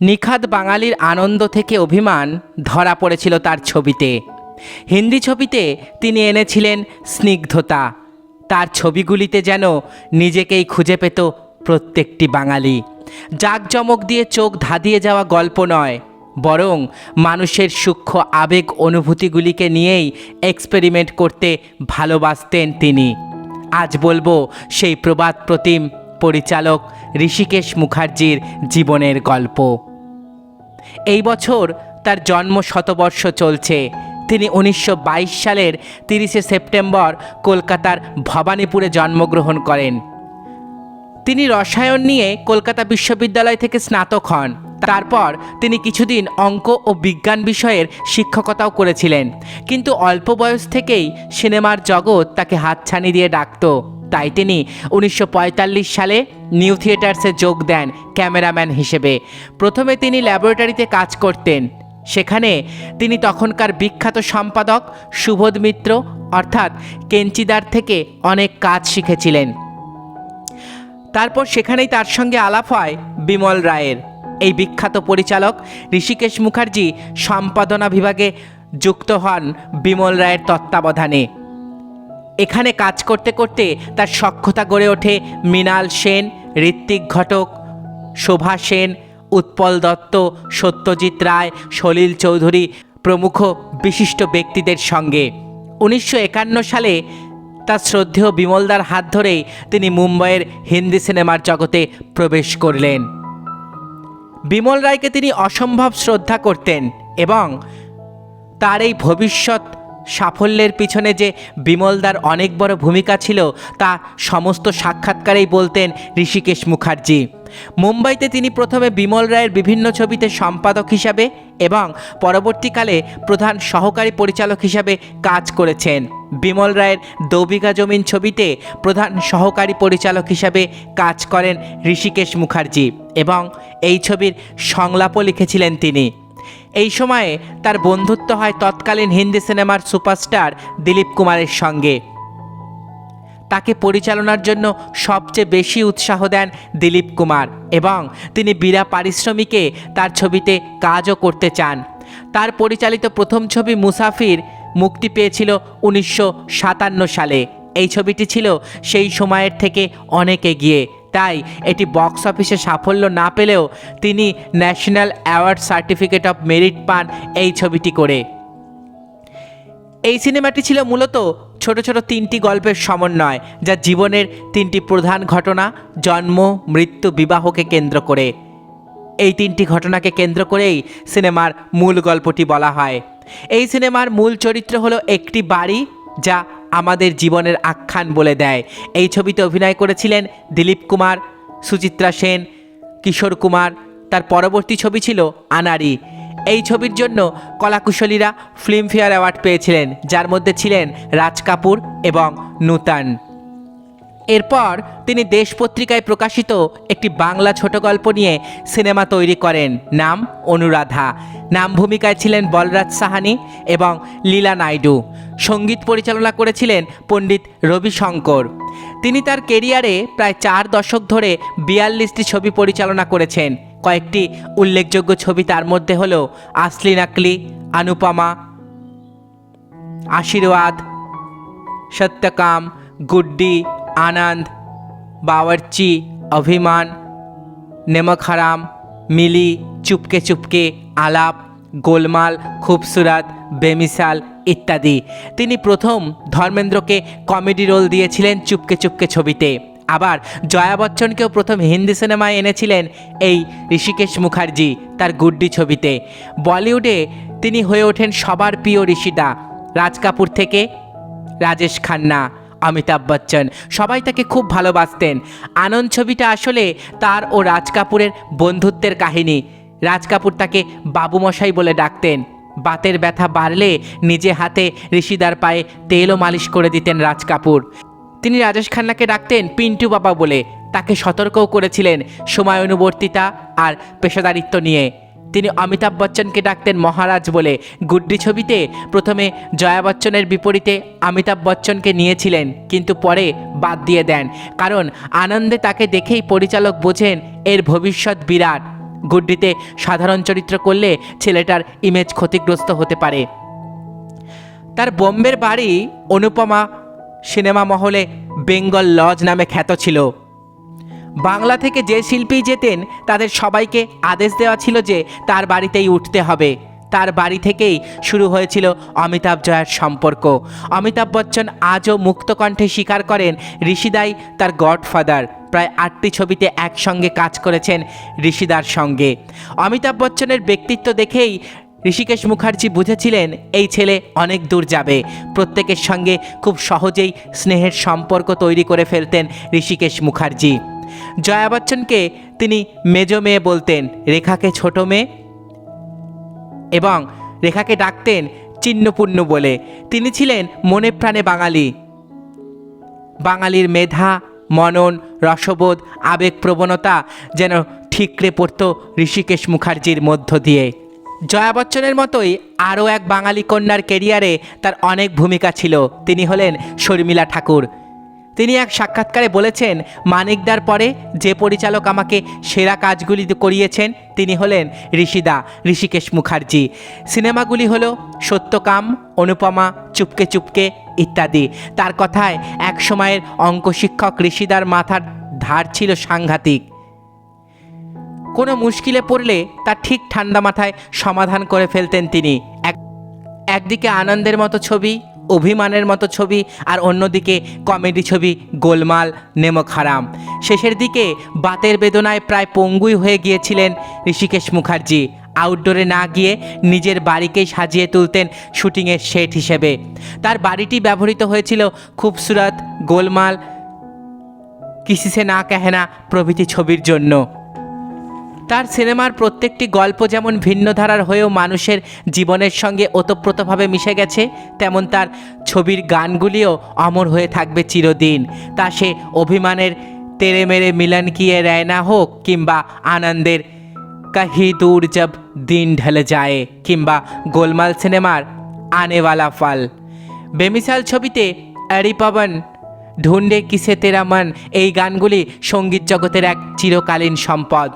নিখাত বাঙালির আনন্দ থেকে অভিমান ধরা পড়েছিল তার ছবিতে। হিন্দি ছবিতে তিনি এনেছিলেন স্নিগ্ধতা। তার ছবিগুলিতে যেন নিজেকেই খুঁজে পেত প্রত্যেকটি বাঙালি। জাঁকজমক দিয়ে চোখ ধাঁধিয়ে যাওয়া গল্প নয়, বরং মানুষের সূক্ষ্ম আবেগ অনুভূতিগুলিকে নিয়েই এক্সপেরিমেন্ট করতে ভালোবাসতেন তিনি। আজ বলব সেই প্রবাদ প্রতিম পরিচালক ঋষিকেশ মুখার্জির জীবনের গল্প। এই বছর তার জন্ম শতবর্ষ চলছে। তিনি উনিশশো বাইশ সালের তিরিশে সেপ্টেম্বর কলকাতার ভবানীপুরে জন্মগ্রহণ করেন। তিনি রসায়ন নিয়ে কলকাতা বিশ্ববিদ্যালয় থেকে স্নাতক হন। তারপর তিনি কিছুদিন অঙ্ক ও বিজ্ঞান বিষয়ের শিক্ষকতাও করেছিলেন। কিন্তু অল্প বয়স থেকেই সিনেমার জগৎ তাকে হাতছানি দিয়ে ডাকত। তাই তিনি উনিশশো পঁয়তাল্লিশ সালে নিউ থিয়েটার্সে যোগ দেন ক্যামেরাম্যান হিসেবে। প্রথমে তিনি ল্যাবরেটরিতে কাজ করতেন। সেখানে তিনি তখনকার বিখ্যাত সম্পাদক সুবোধ মিত্র, অর্থাৎ কেঞ্চিদার থেকে অনেক কাজ শিখেছিলেন। তারপর সেখানেই তার সঙ্গে আলাপ হয় বিমল রায়ের। এই বিখ্যাত পরিচালক ঋষিকেশ মুখার্জি সম্পাদনা বিভাগে যুক্ত হন বিমল রায়ের তত্ত্বাবধানে। এখানে কাজ করতে করতে তার সক্ষতা গড়ে ওঠে মৃণাল সেন, ঋত্বিক ঘটক, শোভা সেন, উৎপল দত্ত, সত্যজিৎ রায়, সলিল চৌধুরী প্রমুখ বিশিষ্ট ব্যক্তিদের সঙ্গে। উনিশশো একান্ন সালে তার শ্রদ্ধেয় বিমলদার হাত ধরেই তিনি মুম্বাইয়ের হিন্দি সিনেমার জগতে প্রবেশ করলেন। বিমল রায়কে তিনি অসম্ভব শ্রদ্ধা করতেন এবং তার এই ভবিষ্যৎ সাফল্যের পিছনে যে বিমলদার অনেক বড় ভূমিকা ছিল, তা সমস্ত সাক্ষাৎকারেই বলতেন ঋষিকেশ মুখার্জি। মুম্বাইতে তিনি প্রথমে বিমল রায়ের বিভিন্ন ছবিতে সম্পাদক হিসাবে এবং পরবর্তীকালে প্রধান সহকারী পরিচালক হিসাবে কাজ করেছেন। বিমল রায়ের দৌবিঘা জমিন ছবিতে প্রধান সহকারী পরিচালক হিসাবে কাজ করেন ঋষিকেশ মুখার্জি এবং এই ছবির সংলাপও লিখেছিলেন তিনি। এই সময়ে তার বন্ধুত্ব হয় তৎকালীন হিন্দি সিনেমার সুপারস্টার দিলীপ কুমারের সঙ্গে। তাকে পরিচালনার জন্য সবচেয়ে বেশি উৎসাহ দেন দিলীপ কুমার এবং তিনি বিরা পারিশ্রমিকে তার ছবিতে কাজও করতে চান। তার পরিচালিত প্রথম ছবি মুসাফির মুক্তি পেয়েছিল উনিশশো সাতান্ন সালে। এই ছবিটি ছিল সেই সময়ের থেকে অনেক এগিয়ে। তাই এটি বক্স অফিসে সাফল্য না পেলেও তিনি national award certificate of merit পান এই ছবিটি করে। এই সিনেমাটি ছিল মূলত ছোট ছোট তিনটি গল্পের সমন্বয়, যা জীবনের তিনটি প্রধান ঘটনা, জন্ম, মৃত্যু, বিবাহকে কেন্দ্র করে। এই তিনটি ঘটনাকে কেন্দ্র করেই সিনেমার মূল গল্পটি বলা হয়। এই সিনেমার মূল চরিত্র হলো একটি বাড়ি, যা আমাদের জীবনের আখ্যান বলে দেয়। এই ছবিতে অভিনয় করেছিলেন দিলীপ কুমার, সুচিত্রা সেন, কিশোর কুমার। তার পরবর্তী ছবি ছিল আনারি এই ছবির জন্য কলাকুশলীরা ফিল্মফেয়ার অ্যাওয়ার্ড পেয়েছিলেন, যার মধ্যে ছিলেন রাজ কাপুর এবং নূতন। এরপর তিনি দেশ পত্রিকায় প্রকাশিত একটি বাংলা ছোট গল্প নিয়ে সিনেমা তৈরি করেন, নাম অনুরাধা। নাম ভূমিকায় ছিলেন বলরাজ সাহানি এবং লীলা নাইডু। সংগীত পরিচালনা করেছিলেন পণ্ডিত রবিশঙ্কর। তিনি তার কেরিয়ারে প্রায় চার দশক ধরে বিয়াল্লিশটি ছবি পরিচালনা করেছেন। কয়েকটি উল্লেখযোগ্য ছবি তার মধ্যে হল আসলি নাকলি আনুপামা আশীর্বাদ, সত্যকাম, গুড্ডি, আনন্দ, বাওয়ার্চি, অভিমান, নেমক হারাম, মিলি, চুপকে চুপকে, আলাপ, গোলমাল, খুবসুরাত বেমিশাল ইত্যাদি। তিনি প্রথম ধর্মেন্দ্রকে কমেডি রোল দিয়েছিলেন চুপকে চুপকে ছবিতে। আবার জয়া বচ্চনকেও প্রথম হিন্দি সিনেমায় এনেছিলেন এই ঋষিকেশ মুখার্জি তার গুড্ডি ছবিতে। বলিউডে তিনি হয়ে ওঠেন সবার প্রিয় ঋষিদা, রাজ কাপুর থেকে রাজেশ খান্না, অমিতাভ বচ্চন। সবাই তাকে খুব ভালোবাসতেন। আনন্দ ছবিটা আসলে তার ও রাজ কাপুরের বন্ধুত্বের কাহিনী। রাজ কাপুর তাকে বাবুমশাই বলে ডাকতেন। বাতের ব্যথা বাড়লে নিজে হাতে ঋষিদার পায়ে তেলও মালিশ করে দিতেন রাজ কাপুর। তিনি রাজেশ খান্নাকে ডাকতেন পিন্টু বাবা বলে। তাকে সতর্কও করেছিলেন সময় অনুবর্তিতা আর পেশাদারিত্ব নিয়ে। তিনি অমিতাভ বচ্চনকে ডাকতেন মহারাজ বলে। গুড্ডি ছবিতে প্রথমে জয়া বচ্চনের বিপরীতে অমিতাভ বচ্চনকে নিয়েছিলেন, কিন্তু পরে বাদ দিয়ে দেন। কারণ আনন্দে তাকে দেখেই পরিচালক বোঝেন, এর ভবিষ্যৎ বিরাট। গুড্ডিতে সাধারণ চরিত্র করলে ছেলেটার ইমেজ ক্ষতিগ্রস্ত হতে পারে। তার বোম্বের বাড়ি অনুপমা সিনেমা মহলে বেঙ্গল লজ নামে খ্যাত ছিল। বাংলা থেকে যে শিল্পী যেতেন, তাদের সবাইকে আদেশ দেওয়া ছিল যে তার বাড়িতেই উঠতে হবে। তার বাড়ি থেকেই শুরু হয়েছিল অমিতাভ জয়ার সম্পর্ক। অমিতাভ বচ্চন আজও মুক্তকণ্ঠে স্বীকার করেন ঋষিদাই তার গডফাদার। প্রায় আটটি ছবিতে একসঙ্গে কাজ করেছেন ঋষিদার সঙ্গে। অমিতাভ বচ্চনের ব্যক্তিত্ব দেখেই ঋষিকেশ মুখার্জি বুঝেছিলেন, এই ছেলে অনেক দূর যাবে। প্রত্যেকের সঙ্গে খুব সহজেই স্নেহের সম্পর্ক তৈরি করে ফেলতেন ঋষিকেশ মুখার্জি। জয়া বচ্চনকে তিনি মেজ মেয়ে বলতেন, রেখাকে ছোট মেয়ে এবং রেখাকে ডাকতেন চিহ্নপূর্ণ বলে। তিনি ছিলেন মনে প্রাণে বাঙালি। বাঙালির মেধা মনন, রসবোধ আবেগ প্রবণতা যেন ঠিকরে পড়ত ঋষিকেশ মুখার্জির মধ্য দিয়ে। জয়া বচ্চনের মতোই আরও এক বাঙালি কন্যার কেরিয়ারে তার অনেক ভূমিকা ছিল। তিনি হলেন শর্মিলা ঠাকুর। তিনি এক সাক্ষাৎকারে বলেছেন, মানিকদার পরে যে পরিচালক আমাকে সেরা কাজগুলি করিয়েছেন, তিনি হলেন ঋষিদা, ঋষিকেশ মুখার্জি। সিনেমাগুলি হলো সত্যকাম, অনুপমা, চুপকে চুপকে ইত্যাদি। তার কথায় এক সময়ের অঙ্ক শিক্ষক ঋষিদার মাথার ধার ছিল সাংঘাতিক। কোনো মুশকিলে পড়লে তার ঠিক ঠান্ডা মাথায় সমাধান করে ফেলতেন তিনি। এক একদিকে আনন্দের মতো ছবি, অভিমানের মতো ছবি, আর অন্যদিকে কমেডি ছবি গোলমাল নেমক হারাম। শেষের দিকে বাতের বেদনায় প্রায় পঙ্গুই হয়ে গিয়েছিলেন ঋষিকেশ মুখার্জি। আউটডোরে না গিয়ে নিজের বাড়িকেই সাজিয়ে তুলতেন শুটিংয়ের সেট হিসেবে। তার বাড়িটি ব্যবহৃত হয়েছিল খুবসুরত, গোলমাল কিসিসে না কেহেনা প্রভৃতি ছবির জন্য। তার সিনেমার প্রত্যেকটি গল্প যেমন ভিন্ন ধারার হয়েও মানুষের জীবনের সঙ্গে ওতপ্রোতভাবে মিশে গেছে, তেমন তার ছবির গানগুলিও অমর হয়ে থাকবে চিরদিন। তা সে অভিমানের তেরে মেরে মিলন কিয়ে রায়না হোক কিংবা আনন্দের কাহি দূর জব দিন ঢলে যায় কিংবা গোলমাল সিনেমার আনেওয়ালা ফাল বেমিসাল ছবিতে অ্যারি পবন ঢুন্ডে কিসে তেরা মন এই গানগুলি সংগীত জগতের এক চিরকালীন সম্পদ।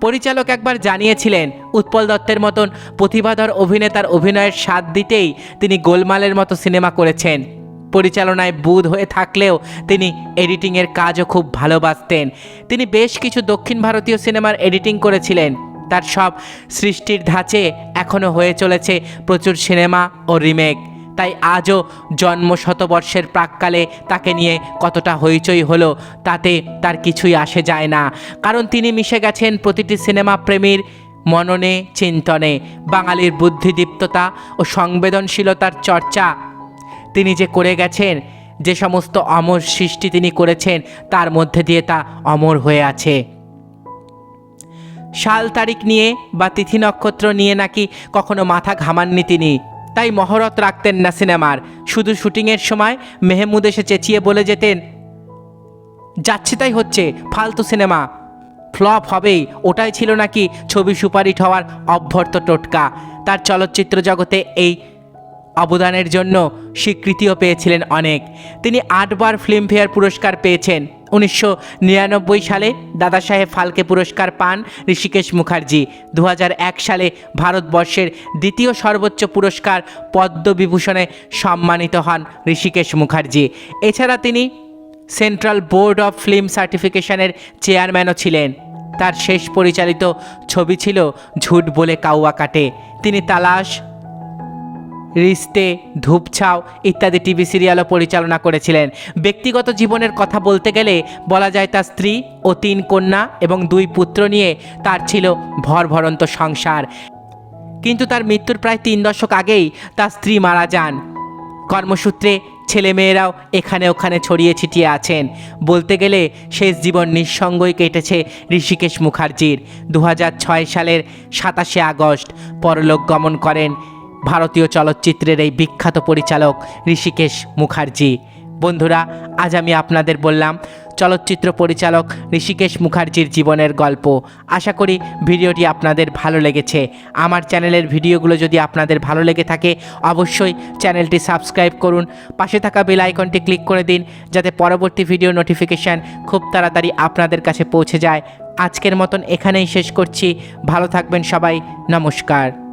পরিচালক একবার জানিয়েছিলেন, উৎপল দত্তের মতন প্রতিভাধর অভিনেতার অভিনয়ের স্বাদ দিতেই তিনি গোলমালের মতো সিনেমা করেছেন। পরিচালনায় বুধ হয়ে থাকলেও তিনি এডিটিংয়ের কাজও খুব ভালোবাসতেন। তিনি বেশ কিছু দক্ষিণ ভারতীয় সিনেমার এডিটিং করেছিলেন। তার সব সৃষ্টির ধাঁচে এখনও হয়ে চলেছে প্রচুর সিনেমা ও রিমেক। তাই আজও জন্ম শতবর্ষের প্রাককালে তাকে নিয়ে কতটা হইচই হলো তাতে তার কিছুই আসে যায় না। কারণ তিনি মিশে গেছেন প্রতিটি সিনেমা প্রেমীর মননে, চিন্তনে। বাঙালির বুদ্ধিদীপ্ততা ও সংবেদনশীলতার চর্চা তিনি যে করে গেছেন, যে সমস্ত অমর সৃষ্টি তিনি করেছেন, তার মধ্যে দিয়ে তা অমর হয়ে আছে। সাল তারিখ নিয়ে বা তিথি নক্ষত্র নিয়ে নাকি কখনো মাথা ঘামাননি তিনি। তাই মহরত রাখতেন না সিনেমার। শুধু শুটিংয়ের সময় মেহমুদ এসে চেঁচিয়ে বলে যেতেন, যাচ্ছে তাই হচ্ছে, ফালতু সিনেমা। ফ্লপ হবেই, ওটাই ছিল নাকি ছবি সুপারিট হওয়ার অভ্যর্থ টোটকা। তার চলচ্চিত্র জগতে এই অবদানের জন্য স্বীকৃতিও পেয়েছিলেন অনেক। তিনি আটবার ফিল্মফেয়ার পুরস্কার পেয়েছেন। উনিশশো নিরানব্বই সালে দাদা সাহেব ফালকে পুরস্কার পান ঋষিকেশ মুখার্জি। দু হাজার এক সালে ভারতবর্ষের দ্বিতীয় সর্বোচ্চ পুরস্কার পদ্মবিভূষণে সম্মানিত হন ঋষিকেশ মুখার্জি। এছাড়া তিনি সেন্ট্রাল বোর্ড অফ ফিল্ম সার্টিফিকেশনের চেয়ারম্যানও ছিলেন। তার শেষ পরিচালিত ছবি ছিল ঝুট বলে কাউয়া কাটে। তিনি তালাশ রিস্তে, ধূপছাও ইত্যাদি টিভি সিরিয়ালও পরিচালনা করেছিলেন। ব্যক্তিগত জীবনের কথা বলতে গেলে বলা যায় তার স্ত্রী ও তিন কন্যা এবং দুই পুত্র নিয়ে তার ছিল ভরভরন্ত সংসার। কিন্তু তার মৃত্যুর প্রায় তিন দশক আগেই তার স্ত্রী মারা যান। কর্মসূত্রে ছেলেমেয়েরাও এখানে ওখানে ছড়িয়ে ছিটিয়ে আছেন। বলতে গেলে শেষ জীবন নিঃসঙ্গই কেটেছে ঋষিকেশ মুখার্জির। দু হাজার ছয় সালের সাতাশে আগস্ট পরলোক গমন করেন ভারতীয় চলচ্চিত্রের এই বিখ্যাত পরিচালক ঋষিকেশ মুখার্জি। বন্ধুরা, আজ আমি আপনাদের বললাম, চলচ্চিত্র পরিচালক ঋষিকেশ মুখার্জির জীবনের গল্প। আশা করি ভিডিওটি আপনাদের ভালো লেগেছে। আমার চ্যানেলের ভিডিওগুলো যদি আপনাদের ভালো লেগে থাকে, অবশ্যই চ্যানেলটি সাবস্ক্রাইব করুন। পাশে থাকা বেল আইকনটি ক্লিক করে দিন, যাতে পরবর্তী ভিডিও নোটিফিকেশান খুব তাড়াতাড়ি আপনাদের কাছে পৌঁছে যায়। আজকের মতন এখানেই শেষ করছি। ভালো থাকবেন সবাই। নমস্কার।